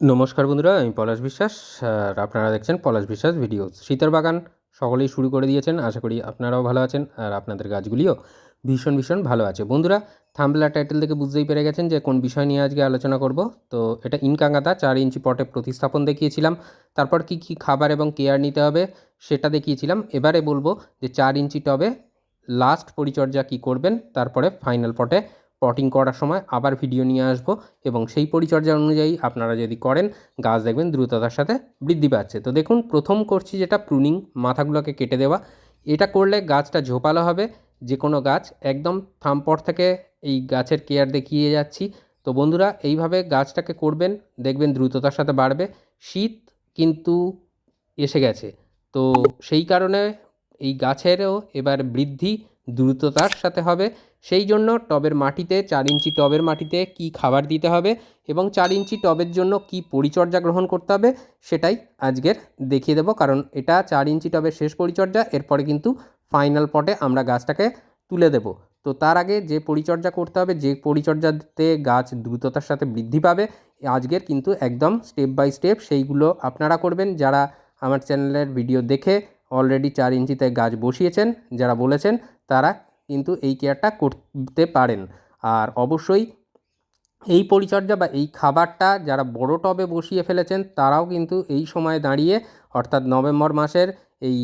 নমস্কার বন্ধুরা, আমি পলাশ বিশ্বাস, আর আপনারা দেখছেন পলাশ বিশ্বাস ভিডিও শীতের বাগান সকলেই শুরু করে দিয়েছেন, আশা করি আপনারাও ভালো আছেন, আর আপনাদের গাছগুলিও ভীষণ ভীষণ ভালো আছে। বন্ধুরা থাম্বলা টাইটেল থেকে বুঝতেই পেরে গেছেন যে কোন বিষয় নিয়ে আজকে আলোচনা করব। তো এটা ইনকাঙ্গাতা চার ইঞ্চি পটে প্রতিস্থাপন দেখিয়েছিলাম, তারপর কি কি খাবার এবং কেয়ার নিতে হবে সেটা দেখিয়েছিলাম। এবারে বলব যে চার ইঞ্চি টবে লাস্ট পরিচর্যা কি করবেন, তারপরে ফাইনাল পটে পটিং করার সময় আবার ভিডিও নিয়ে আসব এবং সেই পরিচর্যা অনুযায়ী আপনারা যদি করেন, গাছ দেখবেন দ্রুততার সাথে বৃদ্ধি পাচ্ছে। তো দেখুন, প্রথম করছি যেটা প্রুনিং মাথাগুলোকে কেটে দেওয়া। এটা করলে গাছটা ঝোপালো হবে। যে কোনো গাছ, একদম থামপট থেকে এই গাছের কেয়ার দেখিয়ে যাচ্ছি। তো বন্ধুরা, এইভাবে গাছটাকে করবেন, দেখবেন দ্রুততার সাথে বাড়বে। শীত কিন্তু এসে গেছে। তো সেই কারণে এই গাছেরও এবার বৃদ্ধি দ্রুততার সাথে হবে। সেই জন্য টবের মাটিতে, চার ইঞ্চি টবের মাটিতে কি খাবার দিতে হবে এবং চার ইঞ্চি টবের জন্য কি পরিচর্যা গ্রহণ করতে হবে সেটাই আজকের দেখিয়ে দেবো। কারণ এটা চার ইঞ্চি টবের শেষ পরিচর্যা, এরপরে কিন্তু ফাইনাল পটে আমরা গাছটাকে তুলে দেব। তো তার আগে যে পরিচর্যা করতে হবে, যে পরিচর্যাতে গাছ দ্রুততার সাথে বৃদ্ধি পাবে, আজকের কিন্তু একদম স্টেপ বাই স্টেপ সেইগুলো আপনারা করবেন। যারা আমার চ্যানেলের ভিডিও দেখে অলরেডি চার ইঞ্চিতে গাছ বসিয়েছেন, যারা বলেছেন, তারা কিন্তু এই কেয়ারটা করতে পারেন। আর অবশ্যই এই পরিচর্যা বা এই খাবারটা যারা বড় টবে বসিয়ে ফেলেছেন, তারাও কিন্তু এই সময় দাঁড়িয়ে, অর্থাৎ নভেম্বর মাসের এই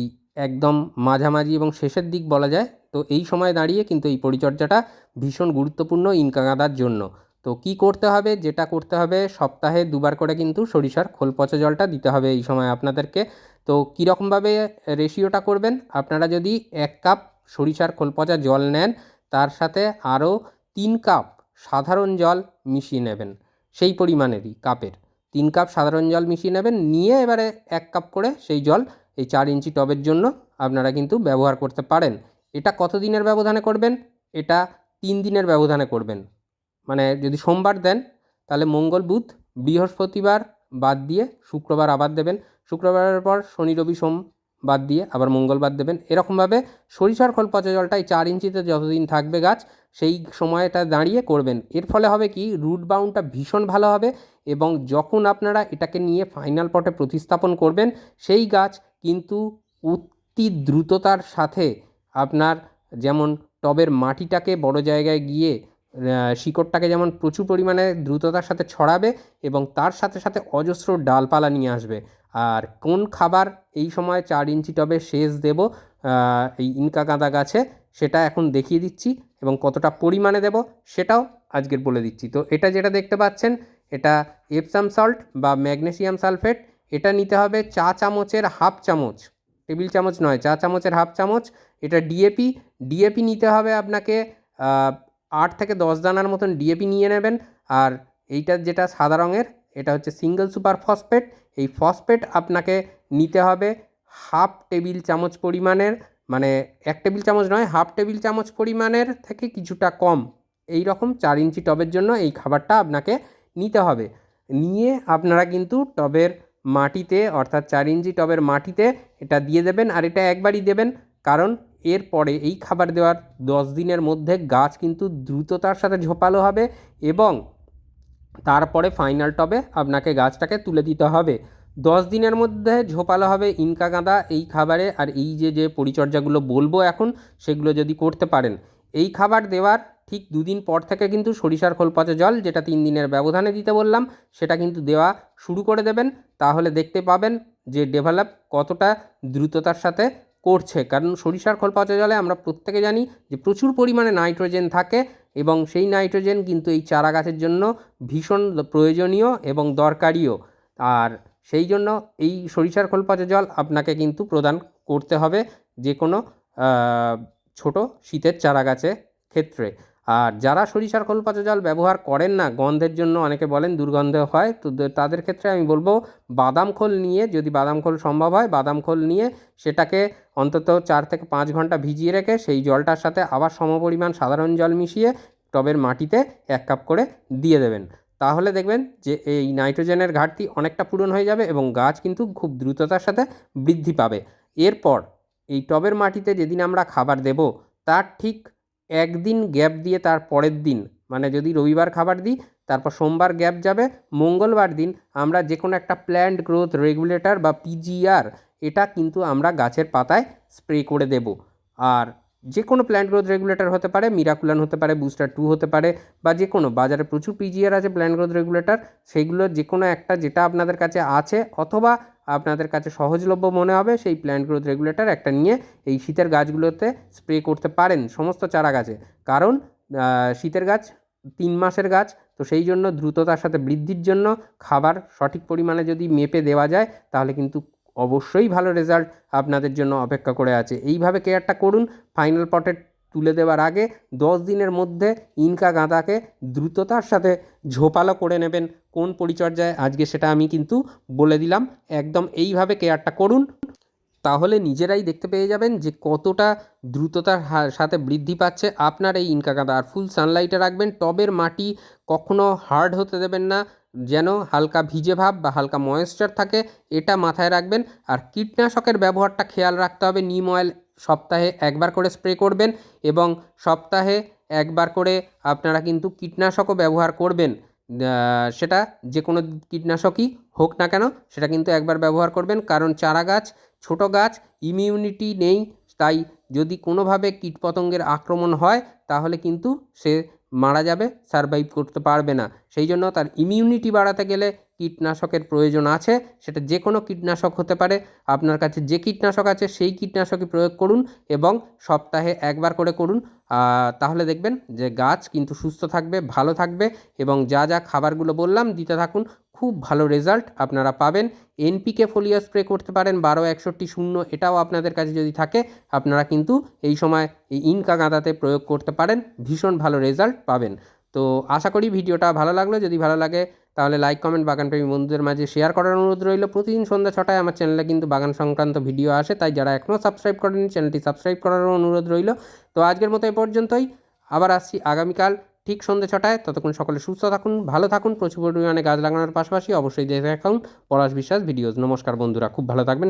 একদম মাঝামাঝি এবং শেষের দিক বলা যায়, তো এই সময় দাঁড়িয়ে কিন্তু এই পরিচর্যাটা ভীষণ গুরুত্বপূর্ণ ইনকা গাঁদার জন্য। তো কি করতে হবে, যেটা করতে হবে, সপ্তাহে দুবার করে কিন্তু সরিষার খোল পচা জলটা দিতে হবে এই সময় আপনাদেরকে। তো কীরকমভাবে রেশিওটা করবেন, আপনারা যদি এক কাপ সরিষার খোল পচা জল নেন, তার সাথে আরও তিন কাপ সাধারণ জল মিশিয়ে নেবেন, সেই পরিমাণেরই কাপের। তিন কাপ সাধারণ জল মিশিয়ে নেবেন, নিয়ে এবারে এক কাপ করে সেই জল এই চার ইঞ্চি টবের জন্য আপনারা কিন্তু ব্যবহার করতে পারেন। এটা কত দিনের ব্যবধানে করবেন? এটা তিন দিনের ব্যবধানে করবেন। মানে যদি সোমবার দেন, তাহলে মঙ্গল, বুধ, বৃহস্পতিবার বাদ দিয়ে শুক্রবার আবার দেবেন। শুক্রবারের পর শনি, রবি, সোম বাদ দিয়ে আবার মঙ্গলবার দেবেন। এরকমভাবে সরিষার খোল পচা জলটা এই চার ইঞ্চিতে যতদিন থাকবে গাছ, সেই সময়টা দাঁড়িয়ে করবেন। এর ফলে হবে কি, রুট বাউন্ডটা ভীষণ ভালো হবে এবং যখন আপনারা এটাকে নিয়ে ফাইনাল পটে প্রতিস্থাপন করবেন, সেই গাছ কিন্তু অতি দ্রুততার সাথে আপনার যেমন টবের মাটিটাকে বড় জায়গায় গিয়ে শিকড়টাকে যেমন প্রচুর পরিমাণে দ্রুততার সাথে ছড়াবে এবং তার সাথে সাথে অজস্র ডালপালা নিয়ে আসবে। আর কোন খাবার এই সময় চার ইঞ্চি টবে সেচ দেব এই ইনকা গাঁদা গাছে, সেটা এখন দেখিয়ে দিচ্ছি এবং কতটা পরিমাণে দেব সেটাও আজকের বলে দিচ্ছি। তো এটা যেটা দেখতে পাচ্ছেন, এটা এপসাম সল্ট বা ম্যাগনেসিয়াম সালফেট এটা নিতে হবে চা চামচের হাফ চামচ, টেবিল চামচ নয়, চা চামচের হাফ চামচ, এটা ডিএপি ডিএপি নিতে হবে আপনাকে আট থেকে দশ দানার মতন ডিএপি নিয়ে নেবেন, আর এইটা যেটা সাদা রঙের এটা হচ্ছে সিঙ্গেল সুপার ফসফেট এই ফসফেট আপনাকে নিতে হবে হাফ টেবিল চামচ পরিমাণের মানে এক টেবিল চামচ নয় হাফ টেবিল চামচ পরিমাণের থেকে কিছুটা কম। এই রকম চার ইঞ্চি টবের জন্য এই খাবারটা আপনাকে নিতে হবে। নিয়ে আপনারা কিন্তু টবের মাটিতে, অর্থাৎ চার ইঞ্চি টবের মাটিতে এটা দিয়ে দেবেন আর এটা একবারই দেবেন। কারণ এরপরে এই খাবার দেওয়ার দশ দিনের মধ্যে গাছ কিন্তু দ্রুততার সাথে ঝোপালো হবে এবং তারপরে ফাইনাল টবে আপনাকে গাছটাকে তুলে দিতে হবে। দশ দিনের মধ্যে ঝোপালো হবে ইনকা গাঁদা এই খাবারে আর এই যে যে পরিচর্যাগুলো বলব এখন, সেগুলো যদি করতে পারেন। এই খাবার দেওয়ার ঠিক দুদিন পর থেকে কিন্তু সরিষার খোল পচা জল, যেটা তিন দিনের ব্যবধানে দিতে বললাম, সেটা কিন্তু দেওয়া শুরু করে দেবেন। তাহলে দেখতে পাবেন যে ডেভেলপ কতটা দ্রুততার সাথে করছে। কারণ সরিষার খোল পচা জলে আমরা প্রত্যেকে জানি যে প্রচুর পরিমাণে নাইট্রোজেন থাকে এবং সেই নাইট্রোজেন কিন্তু এই চারা গাছের জন্য ভীষণ প্রয়োজনীয় এবং দরকারিও। আর সেই জন্য এই সরিষার খোল পচা জল আপনাকে কিন্তু প্রদান করতে হবে যে কোনো ছোট শীতের চারা গাছে ক্ষেত্রে। আর যারা সরিষার খোল পচা জল ব্যবহার করেন না, গন্ধের জন্য অনেকে বলেন দুর্গন্ধ হয়, তো তাদের ক্ষেত্রে আমি বলব বাদাম খোল নিয়ে, যদি বাদাম খোল সম্ভব হয়, বাদাম খোল নিয়ে সেটাকে অন্তত চার থেকে পাঁচ ঘণ্টা ভিজিয়ে রেখে সেই জলটার সাথে আবার সমপরিমাণ সাধারণ জল মিশিয়ে টবের মাটিতে এক কাপ করে দিয়ে দেবেন। তাহলে দেখবেন যে এই নাইট্রোজেনের ঘাটতি অনেকটা পূরণ হয়ে যাবে এবং গাছ কিন্তু খুব দ্রুততার সাথে বৃদ্ধি পাবে। এরপর এই টবের মাটিতে যেদিন আমরা খাবার দেব, তার ঠিক একদিন গ্যাপ দিয়ে তার পরের দিন মানে যদি রবিবার খাবার দিই, তারপর সোমবার গ্যাপ যাবে, মঙ্গলবার দিন আমরা যে কোনো একটা প্ল্যান্ট গ্রোথ রেগুলেটর বা পিজিআর এটা কিন্তু আমরা গাছের পাতায় স্প্রে করে দেব। আর যে কোনো প্ল্যান্ট গ্রোথ রেগুলেটর হতে পারে মিরাকুলান হতে পারে বুস্টার টু হতে পারে, বা যে কোনো বাজারে প্রচুর পিজিআর আছে প্ল্যান্ট গ্রোথ রেগুলেটর সেইগুলো যে কোনো একটা যেটা আপনাদের কাছে আছে অথবা আপনাদের কাছে সহজলভ্য মনে হবে, সেই প্ল্যান্ট গ্রোথ রেগুলেটর একটা নিয়ে এই শীতের গাছগুলোতে স্প্রে করতে পারেন সমস্ত চারা গাছে। কারণ শীতের গাছ তিন মাসের গাছ, তো সেই জন্য দ্রুততার সাথে বৃদ্ধির জন্য খাবার সঠিক পরিমাণে যদি মেপে দেওয়া যায়, তাহলে কিন্তু অবশ্যই ভালো রেজাল্ট আপনাদের জন্য অপেক্ষা করে আছে। এইভাবে কেয়ারটা করুন। ফাইনাল পটে তুলে দেওয়ার আগে দশ দিনের মধ্যে ইনকা গাঁদাকে দ্রুততার সাথে ঝোপালো করে নেবেন। কোন পরিচর্যায়? আজকে সেটা আমি কিন্তু বলে দিলাম। একদম এইভাবে কেয়ারটা করুন। তাহলে নিজেরাই দেখতে পেয়ে যাবেন যে কতটা দ্রুততার সাথে বৃদ্ধি পাচ্ছে। আপনার এই ইনকা গাঁদা আর ফুল সানলাইটে রাখবেন। টবের মাটি কখনো হার্ড হতে দেবেন না। যেন হালকা ভিজে ভাব বা হালকা ময়েশ্চার থাকে, এটা মাথায় রাখবেন। আর কীটনাশকের ব্যবহারটা খেয়াল রাখতে হবে। নিম অয়েল সপ্তাহে একবার করে স্প্রে করবেন এবং সপ্তাহে একবার করে আপনারা কিন্তু কীটনাশকও ব্যবহার করবেন। সেটা যে কোনো কীটনাশকই হোক না কেন, সেটা কিন্তু একবার ব্যবহার করবেন। কারণ চারা গাছ, ছোট গাছ ইমিউনিটি নেই। তাই যদি কোনোভাবে কীটপতঙ্গের আক্রমণ হয়, তাহলে কিন্তু সে মারা যাবে সারভাইভ করতে পারবে না। সেই জন্য তার ইমিউনিটি বাড়াতে গেলে কীটনাশকের প্রয়োজন আছে। সেটা যে কোনো কীটনাশক হতে পারে। আপনার কাছে যে কীটনাশক আছে, সেই কীটনাশকই প্রয়োগ করুন এবং সপ্তাহে একবার করে করুন। তাহলে দেখবেন যে গাছ কিন্তু সুস্থ থাকবে, ভালো থাকবে এবং যা যা খাবারগুলো বললাম, দিতে থাকুন। খুব ভালো রেজাল্ট আপনারা পাবেন। এনপিকে ফোলিও স্প্রে করতে পারেন, বারো একষট্টি শূন্য, এটাও আপনাদের কাছে যদি থাকে, আপনারা কিন্তু এই সময় এই ইনকা গাঁদাতে প্রয়োগ করতে পারেন, ভীষণ ভালো রেজাল্ট পাবেন। তো আশা করি ভিডিওটা ভালো লাগল, যদি ভালো লাগে তাহলে লাইক কমেন্ট বাগানপ্রেমী বন্ধুদের মাঝে শেয়ার করার অনুরোধ রইল। প্রতিদিন সন্ধ্যা ছটায় আমার চ্যানেলে কিন্তু বাগান সংক্রান্ত ভিডিও আসে, তাই যারা এখনও সাবস্ক্রাইব করেনি চ্যানেলটি সাবস্ক্রাইব করারও অনুরোধ রইল। তো আজকের মতো এ পর্যন্তই, আবার আসছি আগামীকাল ঠিক সন্ধ্যে ছটায়। ততক্ষণ সকলে সুস্থ থাকুন, ভালো থাকুন, প্রচুর পরিমাণে গাছ লাগানোর পাশাপাশি অবশ্যই দেখে রাখুন পলাশ বিশ্বাস ভিডিওজ। নমস্কার বন্ধুরা, খুব ভালো থাকবেন।